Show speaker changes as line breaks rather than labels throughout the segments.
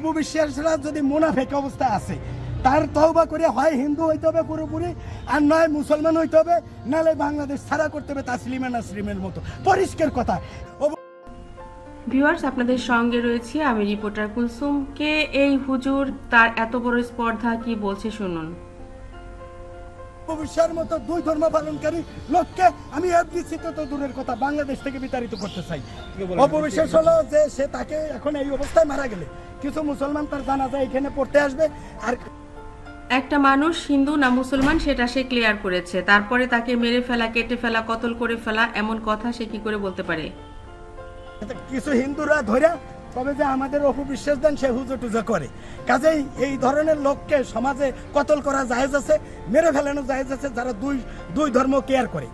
অপবিশ্বাসরা যদি মুনাফেক অবস্থা আছে, তার তহবা করে হয় হিন্দু হইতে হবে পুরোপুরি আর নয় মুসলমান হইতে হবে, নালে বাংলাদেশ ছাড়া করতে হবে তাসলিমা নাসলিমের মতো। পরিষ্কার কথা।
ভিউয়ার্স, আপনাদের সঙ্গে রয়েছে আমি রিপোর্টার কুলসুম। কে এই হুজুর, তার এত বড় স্পর্ধা কি বলছে শুনুন।
অপবিশ্বাসের মতো দুই ধর্ম পালনকারী লোককে আমি এফডিসিতে তো দূরের কথা বাংলাদেশ থেকে বিতাড়িত করতে চাই। অপবিশ্বাস হলো যে সে তাকে এখন এই অবস্থায় মারা গেলে। কিছু মুসলমান তার জানাজা এখানে পড়তে আসবে আর
একটা মানুষ হিন্দু না মুসলমান সেটা সে ক্লিয়ার করেছে। তারপরে তাকে মেরে ফেলা কেটে ফেলা কতল করে ফেলা এমন কথা সে কি করে বলতে পারে?
কিছু হিন্দুরা ধরে তবে যে আমাদের অপবিশ্বাস দেন, সে হুজো টুজো করে। কাজেই এই ধরনের লোককে সমাজে কতল করা জায়েজ আছে, মেরে ফেলানো জায়েজ আছে, যারা দুই দুই ধর্ম কেয়ার করে।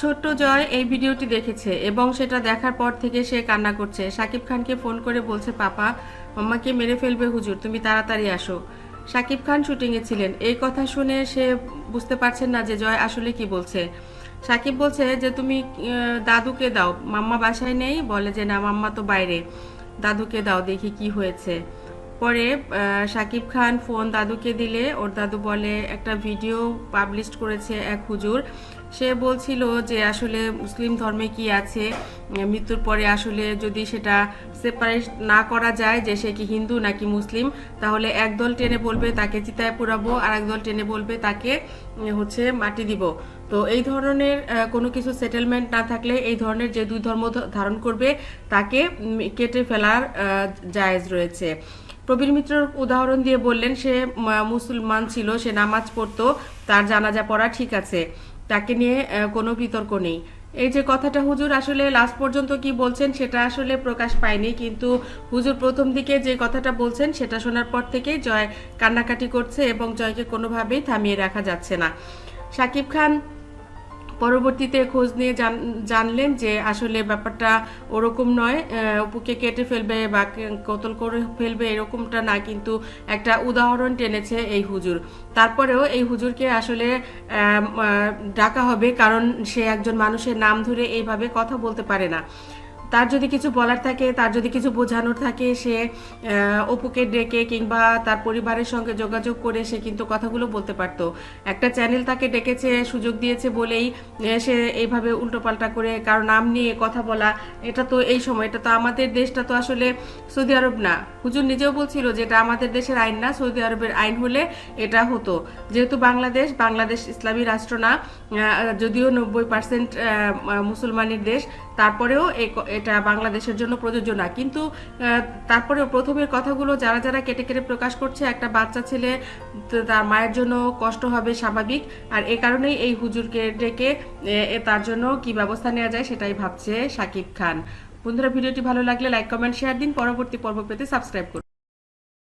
ছোট্ট জয় এই ভিডিওটি দেখেছে এবং সেটা দেখার পর থেকে সে কান্না করছে। সাকিব খানকে ফোন করে বলছে, পাপা, মাম্মাকে মেরে ফেলবে হুজুর, তুমি তাড়াতাড়ি আসো। সাকিব খান শুটিংয়ে ছিলেন। এই কথা শুনে সে বুঝতে পারছেন না যে জয় আসলে কি বলছে। সাকিব বলছে যে, তুমি দাদুকে দাও। মাম্মা বাসায় নেই, বলে যে, না, মাম্মা তো বাইরে। দাদুকে দাও, দেখি কি হয়েছে। পরে সাকিব খান ফোন দাদুকে দিলে, ওর দাদু বলে, একটা ভিডিও পাবলিশ করেছে এক হুজুর। সে বলছিল যে, আসলে মুসলিম ধর্মে কি আছে? মৃত্যুর পরে আসলে যদি সেটা সেপারেট না করা যায় যে সে কি হিন্দু নাকি মুসলিম, তাহলে একদল টেনে বলবে তাকে চিতায় পোড়াবো আর একদল টেনে বলবে তাকে হচ্ছে মাটি দিব। তো এই ধরনের কোনো কিছু সেটেলমেন্ট না থাকলে এই ধরনের যে দুই ধর্ম ধারণ করবে, তাকে কেটে ফেলার জায়েজ রয়েছে। প্রবীর মিত্রর উদাহরণ দিয়ে বললেন, সে মুসলমান ছিল, সে নামাজ পড়তো, তার জানাজা পড়া ঠিক আছে, তাকে নিয়ে কোনো বিতর্ক নেই। এই যে কথাটা হুজুর আসলে লাস্ট পর্যন্ত কি বলছেন, সেটা আসলে প্রকাশ পায়নি, কিন্তু হুজুর প্রথম দিকে যে কথাটা বলছেন, সেটা শোনার পর থেকেই জয় কান্নাকাটি করছে এবং জয়কে কোনোভাবেই থামিয়ে রাখা যাচ্ছে না। শাকিব খান পরবর্তীতে খোঁজ নিয়ে জান- জানলেন যে আসলে ব্যাপারটা ওরকম নয় অপুকে কেটে ফেলবে বা কোতল করে ফেলবে এরকমটা না, কিন্তু একটা উদাহরণ টেনেছে এই হুজুর। তারপরেও এই হুজুরকে আসলে ডাকা হবে কারণ সে একজন মানুষের নাম ধরে এইভাবে কথা বলতে পারে না। তার যদি কিছু বলার থাকে, তার যদি কিছু বোঝানোর থাকে, সে অপুকে ডেকে কিংবা তার পরিবারের সঙ্গে যোগাযোগ করে সে কিন্তু কথাগুলো বলতে পারতো। একটা চ্যানেল তাকে ডেকেছে, সুযোগ দিয়েছে বলেই সে এইভাবে উল্টোপাল্টা করে কারও নাম নিয়ে কথা বলা, এটা তো এই সময়, এটা তো আমাদের দেশটা তো আসলে সৌদি আরব না। হুজুর নিজেও বলছিল যে এটা আমাদের দেশের আইন না, সৌদি আরবের আইন হলে এটা হতো। যেহেতু বাংলাদেশ বাংলাদেশ ইসলামী রাষ্ট্র না যদিও নব্বই পার্সেন্ট মুসলমানের দেশ, তারপরেও এটা বাংলাদেশের জন্য প্রযোজ্য না। কিন্তু তারপরে প্রথমের কথাগুলো যারা যারা কেটে কেটে প্রকাশ করছে, একটা বাচ্চা ছেলে তার মায়ের জন্য কষ্ট হবে স্বাভাবিক। আর এ কারণেই এই হুজুরকে ডেকে তার জন্য কি ব্যবস্থা নেওয়া যায় সেটাই ভাবছে সাকিব খান। বন্ধুরা, ভিডিওটি ভালো লাগলে লাইক কমেন্ট শেয়ার দিন। পরবর্তী পর্ব পেতে সাবস্ক্রাইব করুন।